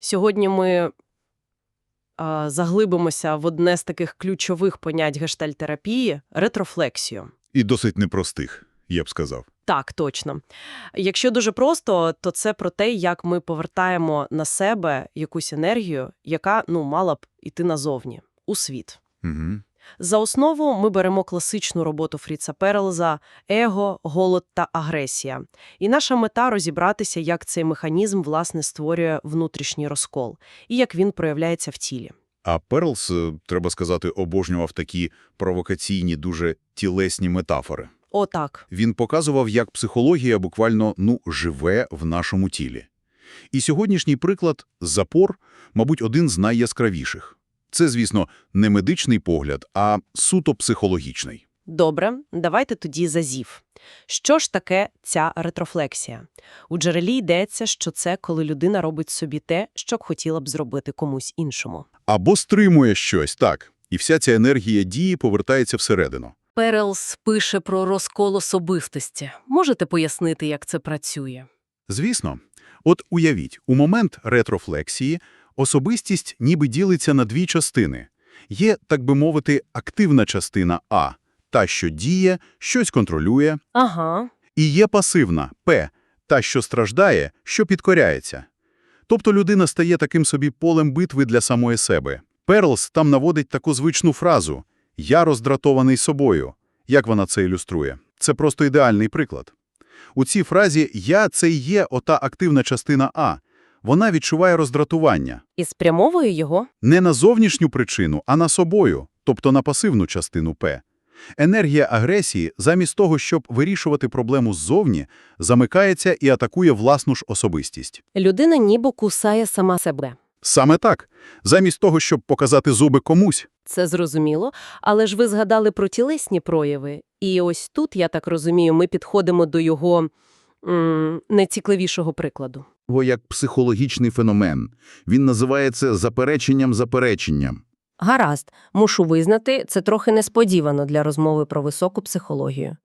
Сьогодні ми заглибимося в одне з таких ключових понять гештальтерапії – ретрофлексію. І досить непростих, я б сказав. Так, точно. Якщо дуже просто, то це про те, як ми повертаємо на себе якусь енергію, яка, ну, мала б іти назовні, у світ. Угу. За основу ми беремо класичну роботу Фріца Перлза «Его, голод та агресія». І наша мета – розібратися, як цей механізм, власне, створює внутрішній розкол і як він проявляється в тілі. А Перлс, е, треба сказати, обожнював такі провокаційні, дуже тілесні метафори. Отак. Він показував, як психологія буквально, ну, живе в нашому тілі. І сьогоднішній приклад – запор, мабуть, один з найяскравіших. Це, звісно, не медичний погляд, а суто психологічний. Добре, давайте тоді за ЗІВ. Що ж таке ця ретрофлексія? У джерелі йдеться, що це коли людина робить собі те, що б хотіла б зробити комусь іншому. Або стримує щось, так. І вся ця енергія дії повертається всередину. Перелс пише про розкол особистості. Можете пояснити, як це працює? Звісно. От уявіть, у момент ретрофлексії особистість ніби ділиться на дві частини. Є, так би мовити, активна частина А – та, що діє, щось контролює, Ага. і є пасивна – П – та, що страждає, що підкоряється. Тобто людина стає таким собі полем битви для самої себе. Перлс там наводить таку звичну фразу «Я роздратований собою». Як вона це ілюструє? Це просто ідеальний приклад. У цій фразі «я» – це і є ота активна частина А. Вона відчуває роздратування. І спрямовує його? Не на зовнішню причину, а на собою, тобто на пасивну частину П. Енергія агресії, замість того, щоб вирішувати проблему ззовні, замикається і атакує власну ж особистість. Людина ніби кусає сама себе. Саме так. Замість того, щоб показати зуби комусь. Це зрозуміло, але ж ви згадали про тілесні прояви. І ось тут, я так розумію, ми підходимо до його м, найцікавішого прикладу. Його як психологічний феномен. Він називається запереченням-запереченням. Гаразд, мушу визнати, це трохи несподівано для розмови про високу психологію.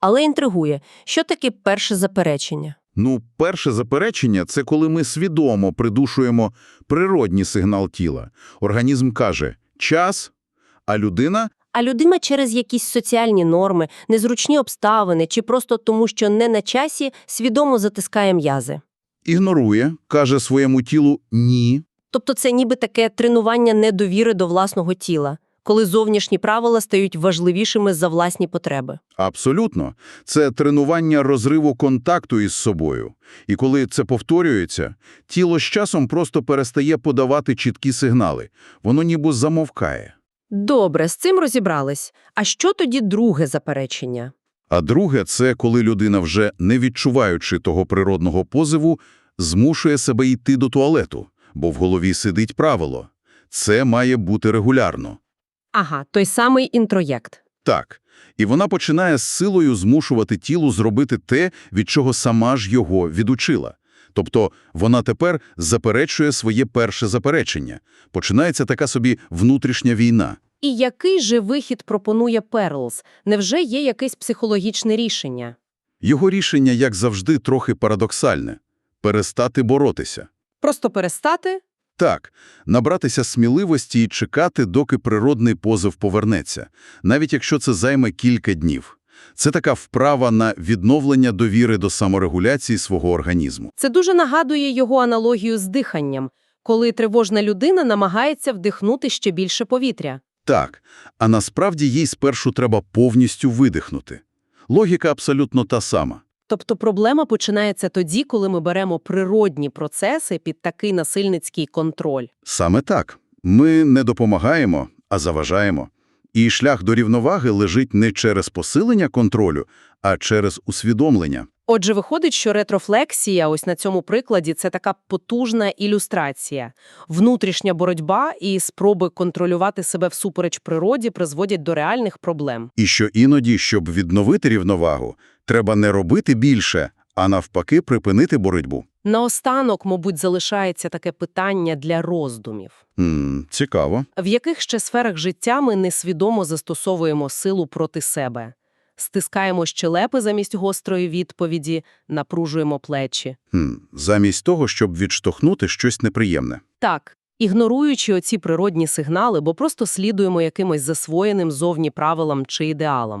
Але інтригує, що таке перше заперечення? Ну, перше заперечення – це коли ми свідомо придушуємо природній сигнал тіла. Організм каже «час», а людина А людина через якісь соціальні норми, незручні обставини чи просто тому, що не на часі, свідомо затискає м'язи. Ігнорує, каже своєму тілу «ні». Тобто це ніби таке тренування недовіри до власного тіла, коли зовнішні правила стають важливішими за власні потреби. Абсолютно. Це тренування розриву контакту із собою. І коли це повторюється, тіло з часом просто перестає подавати чіткі сигнали. Воно ніби замовкає. Добре, з цим розібрались. А що тоді друге заперечення? А друге – це коли людина, вже не відчуваючи того природного позиву, змушує себе йти до туалету, бо в голові сидить правило. Це має бути регулярно. Ага, той самий інтроєкт. Так. І вона починає з силою змушувати тілу зробити те, від чого сама ж його відучила. Тобто вона тепер заперечує своє перше заперечення. Починається така собі внутрішня війна. І який же вихід пропонує Перлс? Невже є якесь психологічне рішення? Його рішення, як завжди, трохи парадоксальне – перестати боротися. Просто перестати? Так, набратися сміливості і чекати, доки природний позов повернеться, навіть якщо це займе кілька днів. Це така вправа на відновлення довіри до саморегуляції свого організму. Це дуже нагадує його аналогію з диханням, коли тривожна людина намагається вдихнути ще більше повітря. Так, а насправді їй спершу треба повністю видихнути. Логіка абсолютно та сама. Тобто проблема починається тоді, коли ми беремо природні процеси під такий насильницький контроль. Саме так. Ми не допомагаємо, а заважаємо. І шлях до рівноваги лежить не через посилення контролю, а через усвідомлення. Отже, виходить, що ретрофлексія ось на цьому прикладі – це така потужна ілюстрація. Внутрішня боротьба і спроби контролювати себе всупереч природі призводять до реальних проблем. І що іноді, щоб відновити рівновагу, треба не робити більше, а навпаки припинити боротьбу. Наостанок, мабуть, залишається таке питання для роздумів. М, цікаво. В яких ще сферах життя ми несвідомо застосовуємо силу проти себе? Стискаємо щелепи замість гострої відповіді, напружуємо плечі. Хм, замість того, щоб відштовхнути щось неприємне. Так, ігноруючи оці природні сигнали, бо просто слідуємо якимось засвоєним зовні правилам чи ідеалам.